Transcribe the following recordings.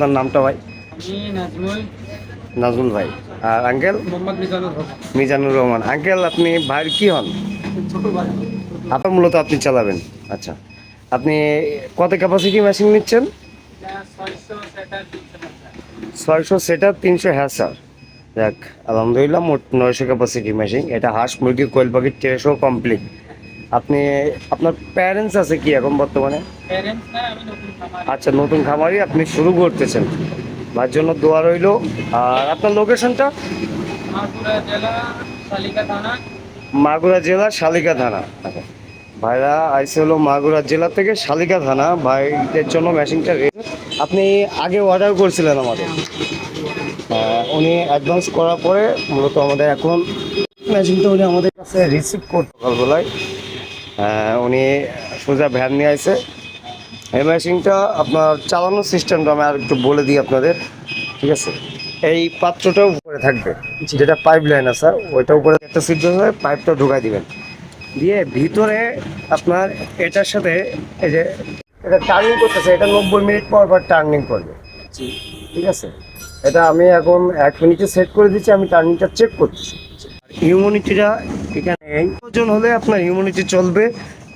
আপনার নামটা ভাই? নাজমুল। ভাই। আর আঙ্কেল? মিজানুর রহমান। আঙ্কেল আপনি ভাইয়ের কি হন? আপনার মূলত আপনি চালাবেন। আচ্ছা। আপনি কত ক্যাপাসিটি মেশিন নিচ্ছেন? ছয়শো সেটার তিনশো হ্যাঁ স্যার দেখ আলহামদুলিল্লাহ মোট নয়শো ক্যাপাসিটি মেশিন এটা হাঁস মুরগি কোয়েল পাখির ট্রেসও কমপ্লিট আপনি আপনার প্যারেন্টস আছে কি এখন বর্তমানে? খামার। আচ্ছা নতুন খামারই আপনি শুরু করতেছেন। তার জন্য দোয়া রইল। আর আপনার লোকেশনটা মাগুরা জেলা শালিকা থানা। আচ্ছা। ভাইরা আইসে হলো মাগুরা জেলা থেকে শালিকা থানা। ভাইদের জন্য মেশিনটা আপনি আগে অর্ডার করছিলেন আমাদের। উনি অ্যাডভান্স করার পরে মূলত আমাদের এখন মেশিনটা উনি আমাদের কাছে রিসিভ করতে সকালবেলায় উনি সোজা ভ্যান নিয়ে আসে এই মেশিনটা আপনার চালানোর সিস্টেমটা আমি আর একটু বলে দিই আপনাদের ঠিক আছে? এই পাত্রটা উপরে থাকবে যেটা পাইপ লাইন আছে ওইটা উপরে একটা সিট হয়ে পাইপটা ঢুকাই দিবেন। দিয়ে ভিতরে আপনার এটার সাথে এই যে এটা টার্নিং করতেছে এটা নব্বই মিনিট পর পর টার্নিং করবে। ঠিক আছে? এটা আমি এখন এক মিনিটে সেট করে দিচ্ছি আমি টার্নিংটা চেক করতেছি হিউম্যানিটিটা এখানে ওজন হলে আপনার হিউম্যানিটি চলবে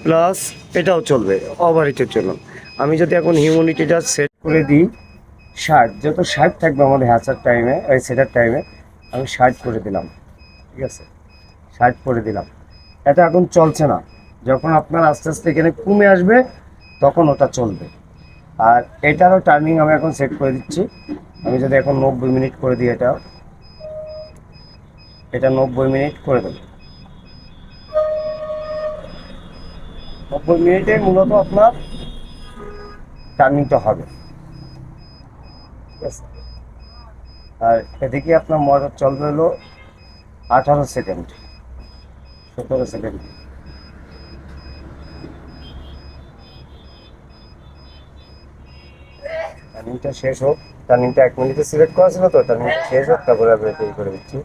প্লাস এটাও চলবে হিটের জন্য আমি যদি এখন হিউম্যানিটিটা সেট করে দিই, ষাট, যত ষাট থাকবে আমাদের হ্যাচার টাইমে এই সেটার টাইমে আমি ষাট করে দিলাম, ঠিক আছে? ষাট করে দিলাম। এটা এখন চলছে না। যখন আপনার আস্তে আস্তে এখানে কমে আসবে, তখন ওটা চলবে। আর এটারও টার্নিং আমি এখন সেট করে দিচ্ছি। আমি যদি এখন নব্বই মিনিট করে দিই এটা এটা নব্বই মিনিট করে দেবো। নব্বই মিনিটে মূলত আপনার টার্নিংটা হবে। আর এদিকে আপনার মোটর চলবে হলো আঠারো সেকেন্ড, সতেরো সেকেন্ড। টার্নিংটা শেষ হোক। টার্নিংটা এক মিনিটে সিলেক্ট করা ছিল তো টার্নিংটা শেষ হোক, তারপরে আমি করে দিচ্ছি।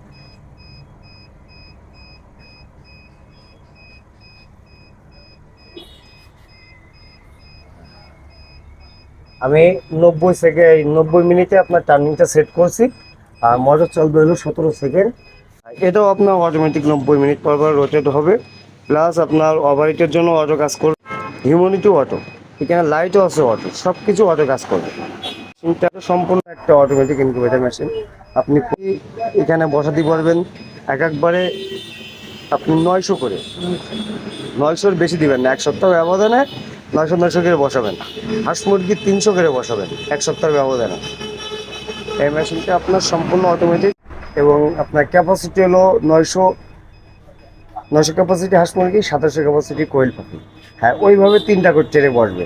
আমি নব্বই সেকেন্ড নব্বই মিনিটে আপনার টার্নিংটা সেট করছি। আর মোটর চলবে হলো সতেরো সেকেন্ড। এটাও আপনার অটোমেটিক নব্বই মিনিট পর পর রোটেট হবে। প্লাস আপনার ওভারহিটের জন্য অটো কাজ করবে। হিউম্যানিটিও অটো এখানে লাইটও আছে অটো সব কিছু অটো কাজ করবে। সম্পূর্ণ একটা অটোমেটিক ইনকিউবেটার মেশিন আপনি এখানে বসাতে পারবেন এক একবারে আপনি নয়শো করে। নয়শোর বেশি দিবেন না, এক সপ্তাহ ব্যবধানে নয়শো নয়শো করে বসাবেন। হাঁস মুরগি তিনশো করে বসাবেন। এক সপ্তাহ ব্যবধানে। এই মেশিনটা আপনার সম্পূর্ণ অটোমেটিক এবং আপনার ক্যাপাসিটি হলো নয়শো নয়শো ক্যাপাসিটি হাঁস মুরগি সাতাশো ক্যাপাসিটি কোয়েল পাখি। হ্যাঁ ওইভাবে তিনটা করে ট্রেনে বসবে।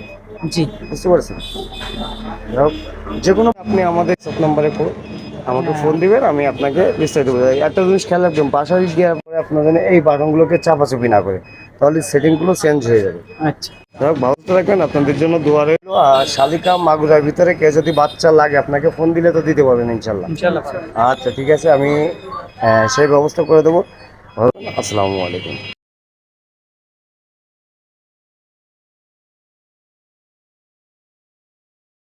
জি। বুঝতে পারছেন? যে কোনো আপনি আমাদের সব নাম্বারে আমাকে ফোন দিবেন আমি আপনাকে বিস্তারিত বোঝাই একটা জিনিস খেয়াল রাখবেন বাসায় দেওয়ার পরে আপনার এই বাটনগুলোকে চাপাচাপি না করে তাহলে সেটিংগুলো চেঞ্জ হয়ে যাবে। আচ্ছা। যাই ভালো থাকবেন আপনাদের জন্য দোয়া রইল। আর শালিকা মাগুরার ভিতরে কে যদি বাচ্চা লাগে আপনাকে ফোন দিলে তো দিতে পারবেন ইনশাল্লাহ আচ্ছা ঠিক আছে আমি সেই ব্যবস্থা করে দেবো। আসসালামু আলাইকুম।